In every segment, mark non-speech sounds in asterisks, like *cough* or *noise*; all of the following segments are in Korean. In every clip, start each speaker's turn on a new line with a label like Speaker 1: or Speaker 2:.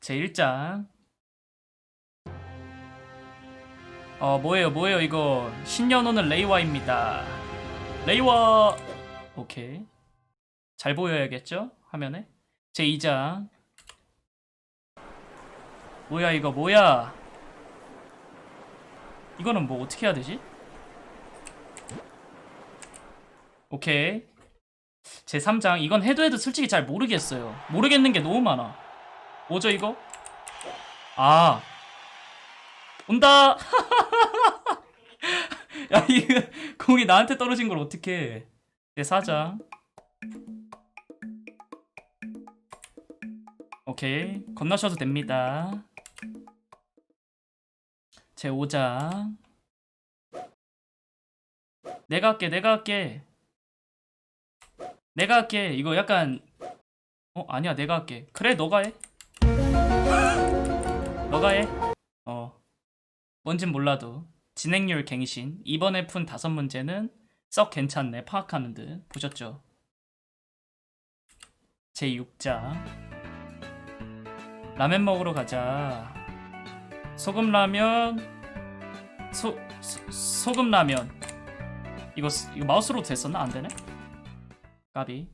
Speaker 1: 제 1장. 어, 뭐예요, 뭐예요, 이거. 신년호는 레이와입니다. 레이와! 오케이. 잘 보여야겠죠? 화면에. 제 2장. 뭐야, 이거, 뭐야? 이거는 뭐 어떻게 해야 되지? 오케이. 제 3장. 이건 해도 해도 솔직히 잘 모르겠어요. 모르겠는 게 너무 많아. 뭐죠, 이거? 아. 온다! *laughs* 야, 이거, 공이 나한테 떨어진 걸 어떡해. 제 4장. 오케이. 건너셔도 됩니다. 제 5장. 내가 할게, 내가 할게. 내가 할게. 이거 약간 어 아니야 내가 할게. 그래 너가 해. 너가 해. 어 뭔진 몰라도 진행률 갱신. 이번에 푼 다섯 문제는 썩 괜찮네. 파악하는 듯 보셨죠? 제 6장 라면 먹으러 가자. 소금 라면 소, 소 소금 라면 이거 스- 이거 마우스로 됐었나 안 되네? 까비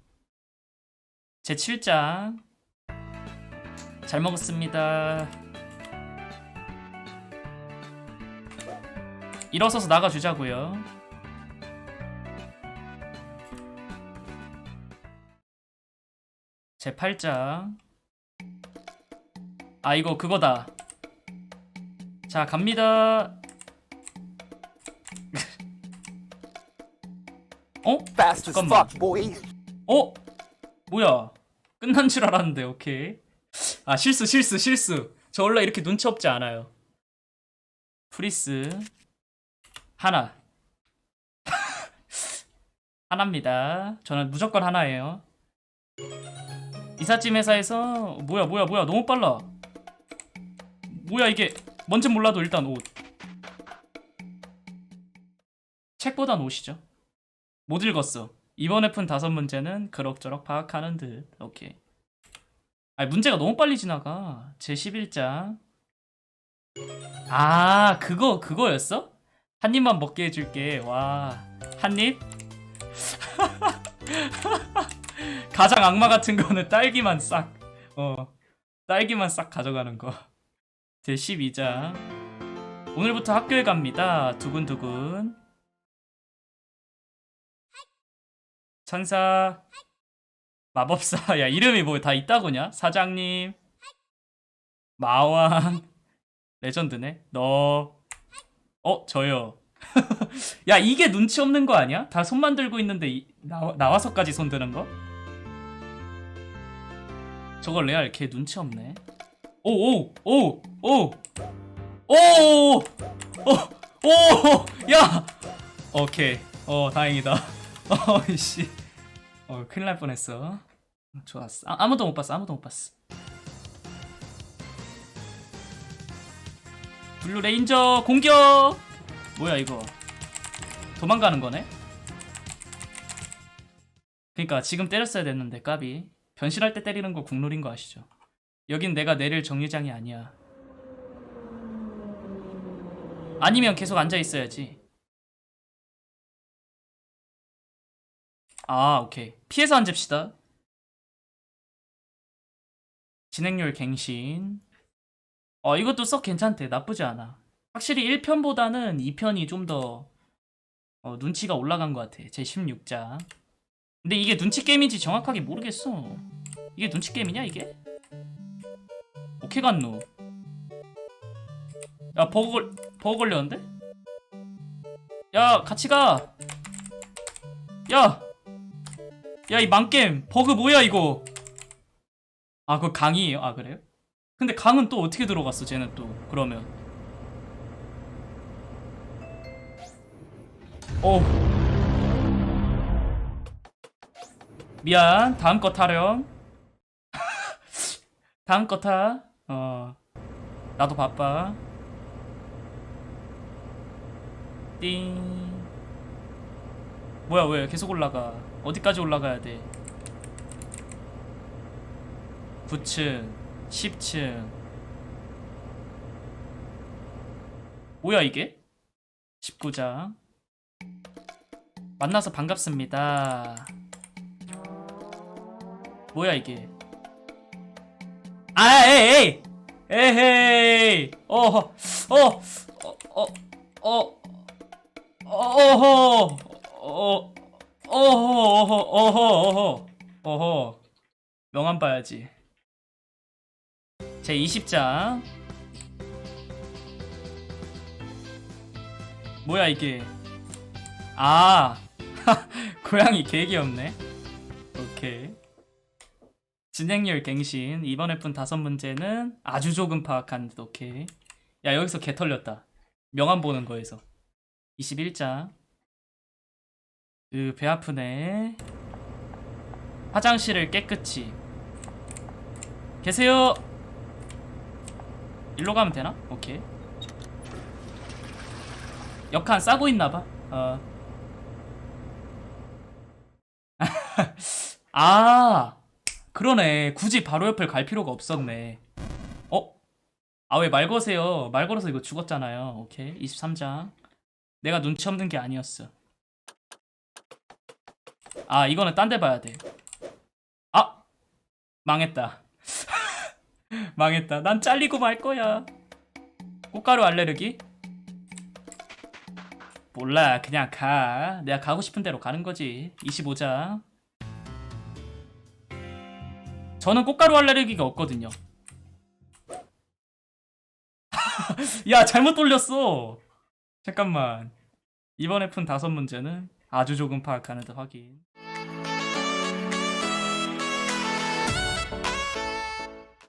Speaker 1: 제 7장 잘 먹었습니다 일어서서 나가주자고요 제 8장 아 이거 그거다 자 갑니다 *laughs* 어? 잠깐만. 어? 뭐야? 끝난 줄 알았는데 오케이. 아 실수 실수 실수. 저 원래 이렇게 눈치 없지 않아요. 프리스 하나. *laughs* 하나입니다. 저는 무조건 하나예요. 이삿짐 회사에서 뭐야 뭐야 뭐야 너무 빨라. 뭐야 이게 뭔진 몰라도 일단 옷. 책보단 옷이죠. 못 읽었어. 이번에 푼 다섯 문제는 그럭저럭 파악하는 듯. 오케이. 아 문제가 너무 빨리 지나가. 제 11장. 아 그거 그거였어? 한 입만 먹게 해줄게. 와. 한 입? *laughs* 가장 악마 같은 거는 딸기만 싹. 어. 딸기만 싹 가져가는 거. 제 12장. 오늘부터 학교에 갑니다. 두근두근. 천사 마법사 *laughs* 야 이름이 뭐 다 있다고냐 사장님 마왕 레전드네 너 어 저요. *laughs* 야 이게 눈치 없는 거 아니야? 다 손만 들고 있는데 이, 나, 나와서까지 손 드는 거? 저거 레알 걔 눈치 없네. 오 오 오 오 오 오 오 야! 오케이. 어 다행이다. *laughs* 어이씨. 어 큰일 날 뻔했어. 좋았어. 아, 아무도 못 봤어. 아무도 못 봤어 블루 레인저 공격! 뭐야 이거? 도망가는 거네? 그니까 지금 때렸어야 됐는데 까비. 변신할 때 때리는 거 국룰인 거 아시죠? 여긴 내가 내릴 정류장이 아니야. 아니면 계속 앉아 있어야지. 아, 오케이. 피해서 앉읍시다. 진행률 갱신. 어, 이것도 썩 괜찮대. 나쁘지 않아. 확실히 1편보다는 2편이 좀더 어, 눈치가 올라간 것 같아. 제 16장. 근데 이게 눈치 게임인지 정확하게 모르겠어. 이게 눈치 게임이냐, 이게? 오케이 갔노. 야, 버그, 걸, 버그 걸렸는데? 야, 같이 가! 야! 야 이 망겜 버그 뭐야 이거 아 그거 강이에요? 아 그래요? 근데 강은 또 어떻게 들어갔어 쟤는 또 그러면? 오 미안 다음 거 타렴. *laughs* 다음 거타어. 나도 바빠. 띵. 뭐야 왜 계속 올라가? 어디까지 올라가야 돼? 9층 10층 뭐야 이게? 19장. 만나서 반갑습니다. 뭐야 이게? 아 에이 에이! 에헤이! 어허 어어어어 어, 어허 어 어허 어허 어허 어허. 어허 명함 봐야지 제 20장 뭐야 이게? 아 *laughs* 고양이 개 귀엽네. 오케이. 진행률 갱신. 이번에 푼 다섯 문제는 아주 조금 파악한 듯 오케이. 야 여기서 개 털렸다. 명함 보는 거에서. 21장 으배 아프네. 화장실을 깨끗이. 계세요 일로 가면 되나? 오케이. 역한 싸고 있나봐. 어. *laughs* 아 그러네. 굳이 바로 옆을 갈 필요가 없었네. 어? 아 왜 말 거세요? 말 걸어서 이거 죽었잖아요. 오케이. 23장. 내가 눈치 없는 게 아니었어. 아 이거는 딴 데 봐야 돼. 아! 망했다 *laughs* 망했다. 난 잘리고 말 거야. 꽃가루 알레르기? 몰라. 그냥 가. 내가 가고 싶은 대로 가는 거지. 25장 저는 꽃가루 알레르기가 없거든요. *laughs* 야 잘못 돌렸어. 잠깐만. 이번에 푼 다섯 문제는 아주 조금 파악하는 듯 확인